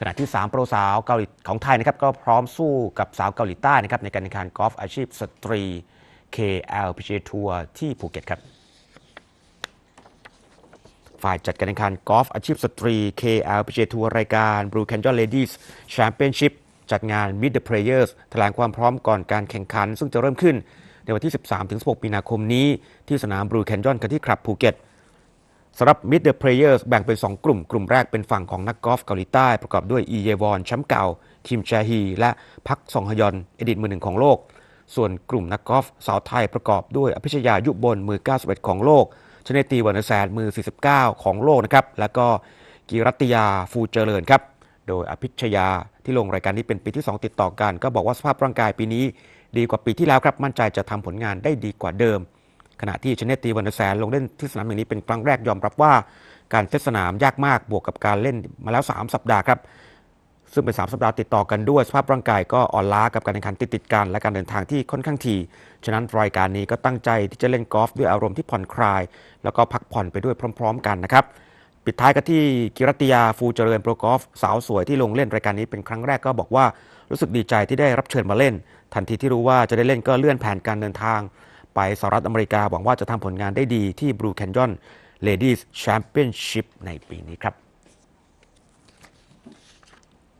ขณะที่ 3 โปรสาวเกาหลีของไทยนะครับก็พร้อมสู้กับสาวเกาหลีใต้นะครับในการแข่งขันกอล์ฟอาชีพสตรี KLPGA ทัวร์ที่ภูเก็ตครับ ฝ่ายจัดการแข่งขันกอล์ฟอาชีพสตรี KLPGA ทัวร์รายการ Blue Canyon Ladies Championship จัดงาน Meet the Players แถลงความพร้อมก่อนการแข่งขัน ซึ่งจะเริ่มขึ้นในวันที่ 13-16 มีนาคมนี้ ที่สนาม Blue Canyon กันที่คลับภูเก็ต สำหรับ Meet the Players แบ่งเป็น 2 กลุ่ม กลุ่มแรกเป็นฝั่งของนักกอล์ฟเกาหลีใต้ประกอบด้วยอีเยวอนแชมป์เก่าคิมแจฮี และพักซองฮยอน อดีตมือหนึ่งของโลก ส่วนกลุ่มนักกอล์ฟสาวไทยประกอบด้วยอภิชยายุบลมือ 91 ของโลก ชเนตีวันเนอร์แซนมือ 49 ของโลกนะครับ แล้วก็กีรัตยาฟูเจริญครับ โดยอภิชยาที่ลงรายการนี้เป็นปีที่ 2 ติดต่อกัน ก็บอกว่าสภาพร่างกายปีนี้ ดีกว่าปีที่แล้วครับ มั่นใจจะทำผลงานได้ดีกว่าเดิม ขณะที่ชเนตีวันด์แซนลงเล่นที่สนามแห่งนี้เป็นครั้งแรกยอมรับว่าการเซตสนามยากมากบวกกับการเล่นมาแล้ว 3 สัปดาห์ครับซึ่งเป็น 3 สัปดาห์ติดต่อกันด้วย สภาพร่างกายก็อ่อนล้ากับการแข่งขันติดๆกัน และการเดินทางที่ค่อนข้างทีฉะนั้นรายการนี้ก็ตั้งใจที่จะเล่นกอล์ฟด้วยอารมณ์ที่ผ่อนคลาย แล้วก็พักผ่อนไปด้วยพร้อม ๆ กันนะครับปิดท้ายกันที่กิรัตยาฟูเจริญโปรกอล์ฟสาวสวยที่ลงเล่นรายการนี้เป็นครั้งแรกก็บอกว่ารู้สึกดีใจที่ได้รับเชิญมาเล่น ทันทีที่รู้ว่าจะได้เล่นก็เลื่อนแผนการเดินทาง ไปสหรัฐอเมริกาหวังว่าจะทำผลงานได้ดีที่ Blue Canyon Ladies Championship ในปีนี้ครับ